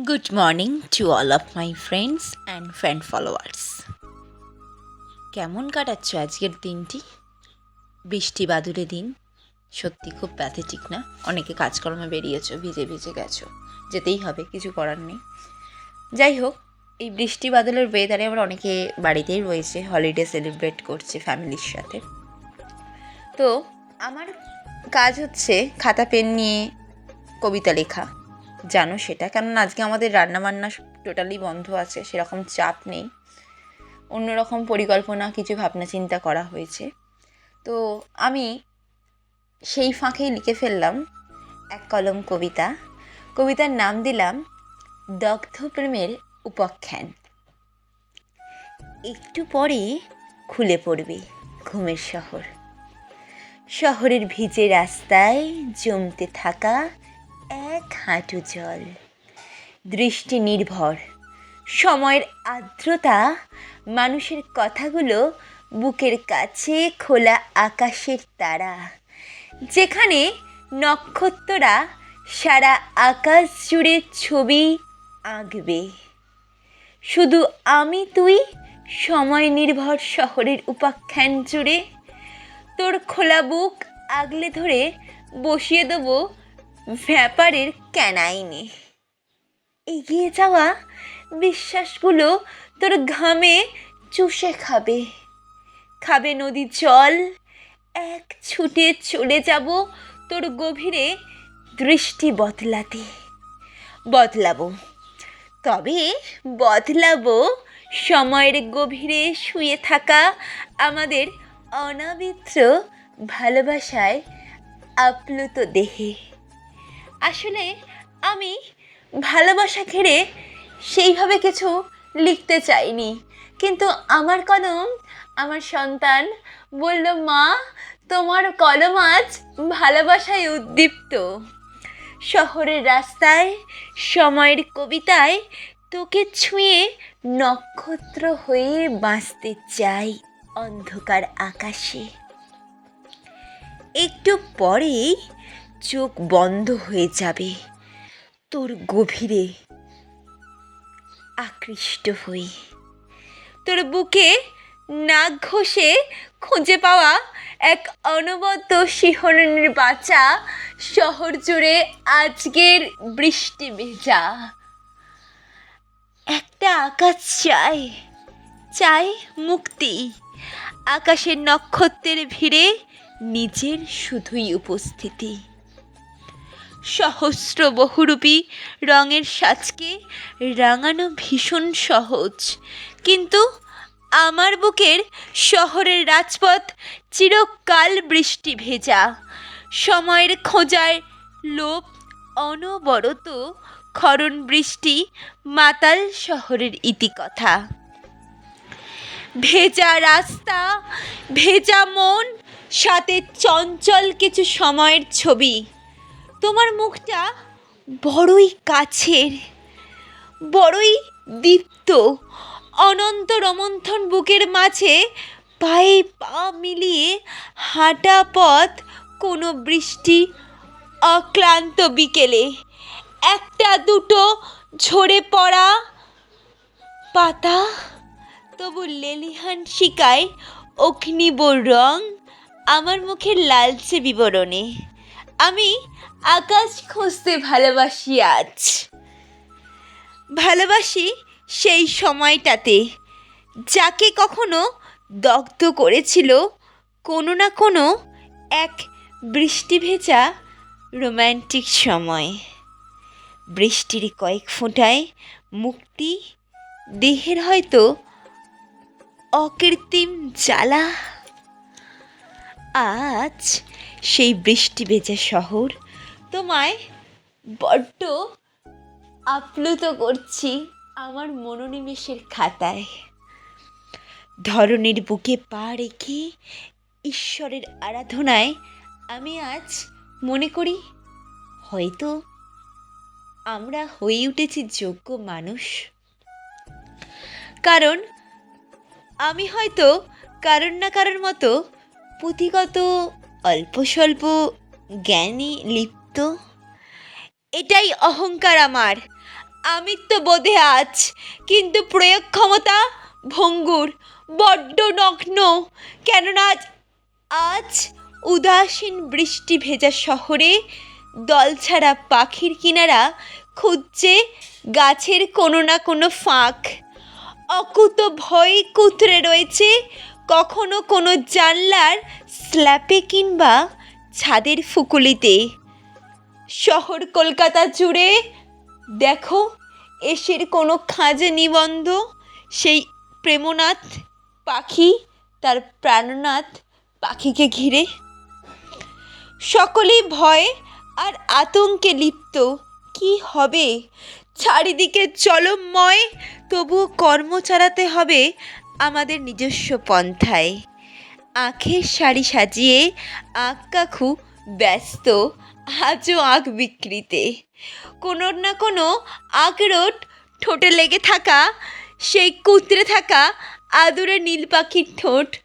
Good morning to all of my friends and fan followers. কেমন কাটাচ্ছ আজকের দিনটি? বৃষ্টি বাদুরে দিন। সত্যি খুব প্যাথেটিক না? অনেকে কাজকর্মে বেরিয়েছো, ভিজে ভিজে গেছো। যেতেই হবে, কিছু করার নেই। যাই হোক, এই বৃষ্টি বাদলের ওয়েদারে আমরা অনেকে বাড়িতেই রয়েছে হলিডে সেলিব্রেট করছে ফ্যামিলির সাথে। তো, আমার কাজ হচ্ছে খাতা, পেন নিয়ে কবিতা লেখা। জানো সেটা। কেননা আজকে আমাদের রান্নাবান্না টোটালি বন্ধ আছে, সেরকম চাপ নেই। অন্যরকম পরিকল্পনা, কিছু ভাবনা চিন্তা করা হয়েছে। তো আমি সেই ফাঁকেই লিখে ফেললাম এক কলম কবিতা। কবিতার নাম দিলাম দগ্ধ প্রেমের উপাখ্যান। একটু পরে খুলে পড়বে ঘুমের শহর। শহরের ভিজে রাস্তায় জমতে থাকা হাঁটু জল। দৃষ্টি নির্ভর। সময়ের আর্দ্রতা মানুষের কথাগুলো বুকের কাছে খোলা আকাশের তারা। যেখানে নক্ষত্ররা সারা আকাশ জুড়ে ছবি আঁকবে। শুধু আমি তুই সময় নির্ভর শহরের উপাখ্যান জুড়ে তোর খোলা বুক আগলে ধরে বসিয়ে দেবো ব্যাপারের ক্যানাইনে এগিয়ে যাওয়া বিশ্বাসগুলো তোর ঘামে চুষে খাবে। খাবে নদী জল। এক ছুটে চলে যাব তোর গভীরে দৃষ্টি বদলাতে। বদলাবো। তবে বদলাবো সময়ের গভীরে শুয়ে থাকা আমাদের অনাবিত্র ভালোবাসায় আপ্লুত দেহে। আসলে আমি ভালোবাসা ঘিরে সেইভাবে কিছু লিখতে চাইনি। কিন্তু আমার কলম আমার সন্তান বলল, মা, তোমার কলম আজ ভালোবাসায় উদ্দীপ্ত। শহরের রাস্তায়, সময়ের কবিতায় তোকে ছুঁয়ে নক্ষত্র হয়ে বাঁচতে চাই অন্ধকার আকাশে। একটু পরেই চোখ বন্ধ হয়ে যাবে। তোর গভীরে আকৃষ্ট হই। তোর বুকে নাক ঘষে খুঁজে পাওয়া এক অনবদ্য শিহরণের বাঁচা শহর জুড়ে আজকের বৃষ্টি ভেজা। একটা আকাশ চাই চাই মুক্তি। আকাশের নক্ষত্রের ভিড়ে নিজের শুধুই উপস্থিতি। সহস্র বহুরূপী রঙের সাজকে রাঙানো ভীষণ সহজ। কিন্তু আমার বুকের শহরের রাজপথ চিরকাল বৃষ্টি ভেজা। সময়ের খোঁজায় লোভ, অনবরত ক্ষরণ বৃষ্টি মাতাল শহরের ইতিকথা। ভেজা রাস্তা, ভেজা মন, সাথে চঞ্চল কিছু সময়ের ছবি। তোমার মুখটা বড়ই কাছের, বড়ই দীপ্ত। অনন্ত রমন্থন বুকের মাঝে পায়ে পা মিলিয়ে হাঁটা পথ কোনো বৃষ্টি অক্লান্ত বিকেলে। একটা দুটো ঝরে পড়া পাতা, তবু লেলিহান শিকায় অগ্নিব রং আমার মুখের লালচে বিবরণে। আমি আকাশ খুঁজতে ভালোবাসি আজ। ভালোবাসি সেই সময়টাতে, যাকে কখনো দগ্ধ করেছিল কোনো না কোনো এক বৃষ্টি ভেজা রোম্যান্টিক সময়। বৃষ্টির কয়েক ফোঁটায় মুক্তি, দেহের হয়তো অকৃত্রিম জ্বালা। আজ সেই বৃষ্টি ভেজা শহর তোমায় বড্ড আপ্লুত করছি আমার মনোনিবেশের খাতায়। ধরনের বুকে পা রেখে ঈশ্বরের আরাধনায় আমি আজ মনে করি, হয়তো আমরা হয়ে উঠেছি যোগ্য মানুষ। কারণ আমি হয়তো কারণ না কারোর মতো পুঁথিগত অল্প স্বল্প জ্ঞানী, লিপ্ত এটাই অহংকার আমার। আমি তো বোধে আজ, কিন্তু প্রয়োগ ক্ষমতা ভঙ্গুর, বড্ড নগ্ন। কেননা আজ আজ উদাসীন বৃষ্টি ভেজা শহরে দলছাড়া পাখির কিনারা খুঁজছে গাছের কোনো না কোনো ফাঁক। অকুত ভয় কুতরে রয়েছে কখনো কোনো জানলার স্ল্যাপে কিংবা ছাদের ফুকুলিতে। শহর কলকাতা জুড়ে, দেখো, এসের কোনো খাঁজে নিবন্ধ। সেই প্রেমনাথ পাখি, তার প্রাণনাথ পাখিকে ঘিরে। সকলেই ভয় আর আতঙ্কে লিপ্ত। কি হবে? চারিদিকে চলমময় তবুও কর্ম চালাতে হবে আমাদের নিজস্ব পন্থায়। আখের শাড়ি সাজিয়ে, আখ কাকু ব্যস্ত আজও আখ বিক্রিতে। কোনো না কোনো আখরোট ঠোঁটে লেগে থাকা, সেই কুতরে থাকা আদুরে নীল পাখির ঠোঁট।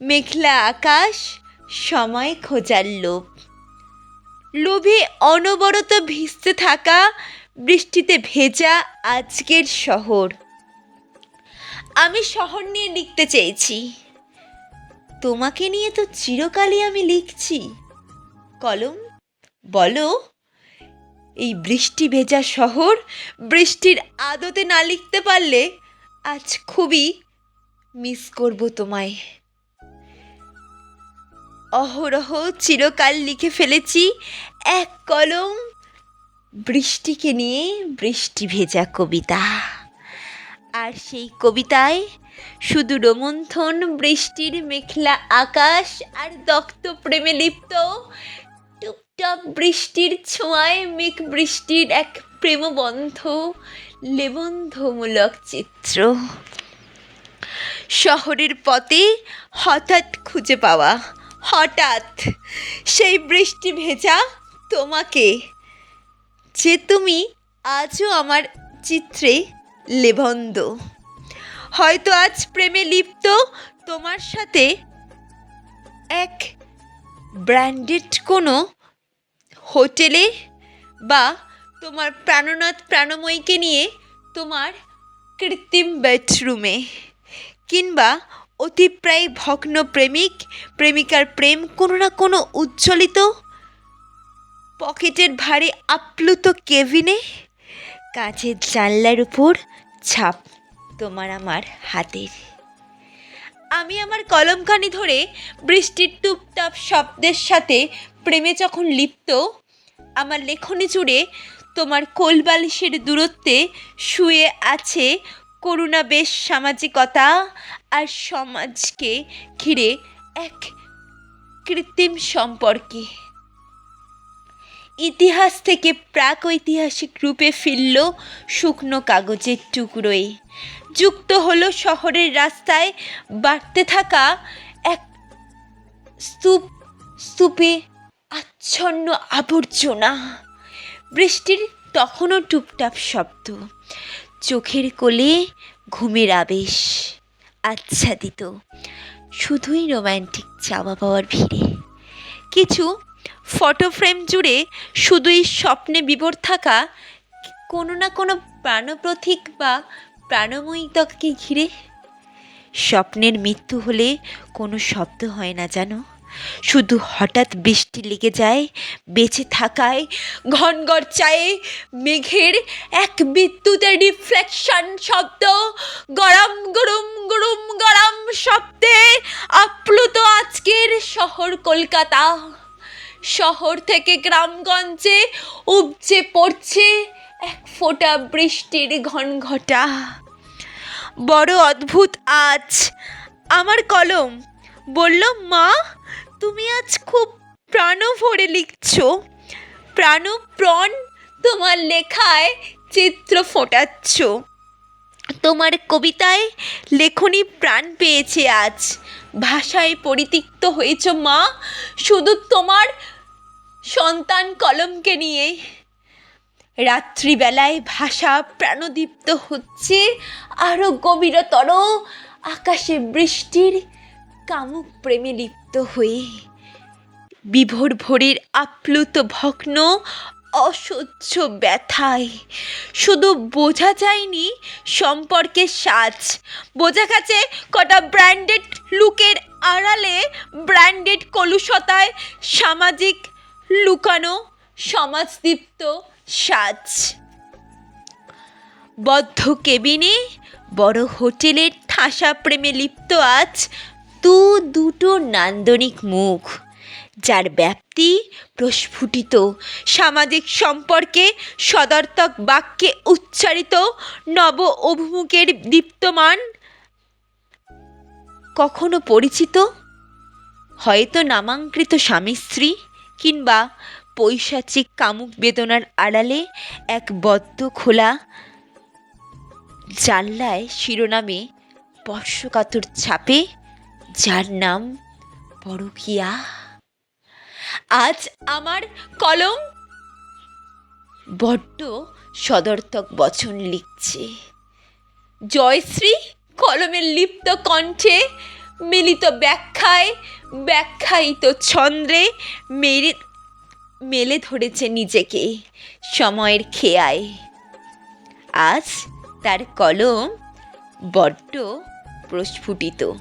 মেঘলা আকাশ সময় খোঁজার লোভ। লোভে অনবরত ভিজতে থাকা, বৃষ্টিতে ভেজা আজকের শহর। আমি শহর নিয়ে লিখতে চেয়েছি। তোমাকে নিয়ে তো চিরকালই আমি লিখছি। কলম? বলো, এই বৃষ্টি ভেজা শহর বৃষ্টির আদতে না লিখতে পারলে আজ খুবই মিস করব তোমায়। অহরহ চিরকাল লিখে ফেলেছি এক কলম বৃষ্টিকে নিয়ে বৃষ্টি ভেজা কবিতা। আর সেই কবিতায় শুধু রোমন্থন, বৃষ্টির মেঘলা আকাশ আর দক্ত প্রেমে লিপ্ত টুপটাপ বৃষ্টির ছোঁয়ায়, মেঘ বৃষ্টির এক প্রেমবন্ধ, লেবন্ধমূলক চিত্র। শহরের পথে হঠাৎ খুঁজে পাওয়া, হঠাৎ সেই বৃষ্টি ভেজা তোমাকে, যে তুমি আজও আমার চিত্রে লেবন্ধ। হয়তো আজ প্রেমে লিপ্ত তোমার সাথে এক ব্র্যান্ডেড কোনো হোটেলে বা তোমার প্রাণনাথ প্রাণময়ীকে নিয়ে তোমার কৃত্রিম বেডরুমে কিংবা অতিপ্রায় ভগ্ন প্রেমিক, প্রেমিকার প্রেম কোনো না কোনো উজ্জ্বলিত পকেটের ভারে আপ্লুত কেবিনে কাঁচের জানলার উপর ছাপ তোমার আমার হাতের। আমি আমার কলমখানি ধরে বৃষ্টির টুপটাপ শব্দের সাথে প্রেমে যখন লিপ্ত, আমার লেখনী জুড়ে তোমার কোলবালিশের দূরত্বে শুয়ে আছে করুণা বেশ সামাজিকতা আর সমাজকে ঘিরে এক কৃত্রিম সম্পর্কে। ইতিহাস থেকে প্রাক ঐতিহাসিক রূপে ফিরল শুকনো কাগজের টুকরোয়। যুক্ত হলো শহরের রাস্তায় বাড়তে থাকা এক স্তূপ স্তূপে আচ্ছন্ন আবর্জনা। বৃষ্টির তখনও টুপটাপ শব্দ। চোখের কোলে ঘুমের আবেশ। আচ্ছাদিত শুধুই রোম্যান্টিক চাওয়া পাওয়ার ভিড়ে। কিছু ফটো ফ্রেম জুড়ে শুধুই স্বপ্নে বিভোর থাকা কোনো না কোনো প্রাণপ্রতীক বা প্রাণময়িতাকে ঘিরে। স্বপ্নের মৃত্যু হলে কোনো শব্দ হয় না, জানো? শুধু হঠাৎ বৃষ্টি লেগে যায়, বেঁচে থাকায়, ঘনঘর গরচায়ে মেঘের এক বিদ্যুতের রিফ্লেকশন শব্দ, গরম গরম গরম গরম শব্দে আপ্লুত আজকের শহর কলকাতা। শহর থেকে গ্রামগঞ্জে উপচে পড়ছে এক ফোঁটা বৃষ্টির ঘনঘটা। বড় অদ্ভুত আজ। আমার কলম বলল, মা তুমি আজ খুব প্রাণ ভরে লিখছো। প্রাণপ্রণ তোমার লেখায় চিত্র ফোটাচ্ছ। তোমার কবিতায় লেখনী প্রাণ পেয়েছে আজ। ভাষায় পরিতিক্ত হয়েছ মা, শুধু তোমার সন্তান কলমকে নিয়ে। রাত্রিবেলায় ভাষা প্রাণদীপ্ত হচ্ছে আরও গভীরতর আকাশে বৃষ্টির কামুক প্রেমে লিপ্ত হয়ে। বিভোর ভোরের আপ্লুত ভগ্ন অসহ্য ব্যথায়। শুধু বোঝা যায়নি সম্পর্কের সাজ। বোঝা গেছে কটা ব্র্যান্ডেড লুকের আড়ালে ব্র্যান্ডেড কলুষতায় সামাজিক লুকানো সমাজদীপ্ত সাজ। বদ্ধ কেবিনে বড় হোটেলের ঠাসা প্রেমে লিপ্ত আজ দু দুটো নান্দনিক মুখ, যার ব্যাপ্তি প্রস্ফুটিত, সামাজিক সম্পর্কে সদর্থক বাক্যে উচ্চারিত নব অভিমুখের দীপ্তমান কখনো পরিচিত? হয়তো নামাঙ্কৃত স্বামী স্ত্রী কিংবা পৈশাচিক কামুক বেদনার আড়ালে এক বদ্ধ খোলা জানলায় শিরোনামে স্পর্শকাতর ছাপে যার নাম পরকিয়া। আজ আমার কলম বড্ড সদর্থক বচন লিখছে। জয়শ্রী কলমের লিপ্ত কণ্ঠে মিলিত ব্যাখ্যায় ব্যাখ্যায়িত ছন্দ্রে মেরে মেলে ধরেছে নিজেকে সময়ের খেয়ায়। আজ তার কলম বড্ড প্রস্ফুটিত।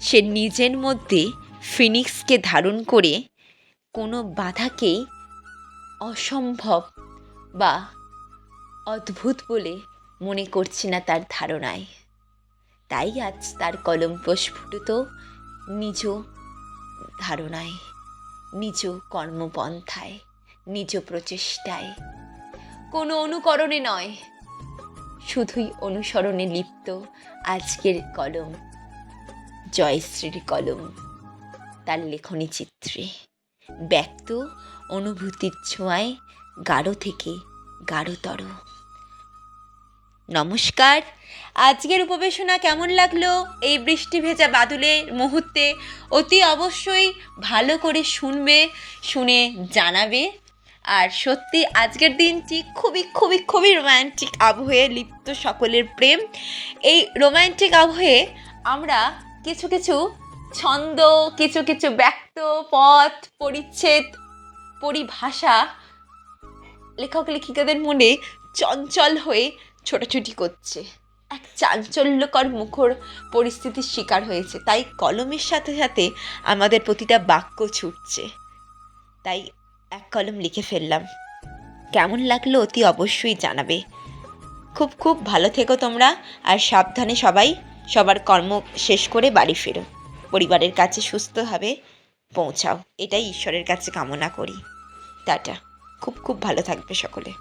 সে নিজের মধ্যে ফিনিক্সকে ধারণ করে কোনো বাধাকেই অসম্ভব বা অদ্ভুত বলে মনে করছে না তার ধারণায়। তাই আজ তার কলম প্রস্ফুটিত নিজ ধারণায়, নিজ কর্মপন্থায়, নিজ প্রচেষ্টায়। কোনো অনুকরণে নয়, শুধুই অনুসরণে লিপ্ত আজকের কলম। জয়শ্রীর কলম, তার লেখনী চিত্রে। ব্যক্ত অনুভূতির ছোঁয়ায় গাঢ় থেকে গাঢ়তর। নমস্কার, আজকের উপবেশনা কেমন লাগল? এই বৃষ্টি ভেজা বাদলের মুহূর্তে অতি অবশ্যই ভালো করে শুনবে, শুনে জানাবে। আর সত্যি আজকের দিনটি খুবই খুবই খুবই রোম্যান্টিক আবহে লিপ্ত সকলের প্রেম। এই রোম্যান্টিক আবহে আমরা কিছু কিছু ছন্দ, কিছু কিছু ব্যক্ত, পথ, পরিচ্ছেদ, পরিভাষা লেখক লেখিকাদের মনে চঞ্চল হয়ে ছোটাছুটি করছে। এক চাঞ্চল্যকর মুখর পরিস্থিতির শিকার হয়েছে। তাই কলমের সাথে সাথে আমাদের প্রতিটা বাক্য ছুটছে। তাই এক কলম লিখে ফেললাম। কেমন লাগল অতি অবশ্যই জানাবে। খুব খুব ভালো থেকো তোমরা, আর সাবধানে সবাই সবার কর্ম শেষ করে বাড়ি ফেরো। পরিবারের কাছে সুস্থভাবে পৌঁছাও। এটাই ঈশ্বরের কাছে কামনা করি। টাটা। খুব খুব ভালো থাকবে সকলে।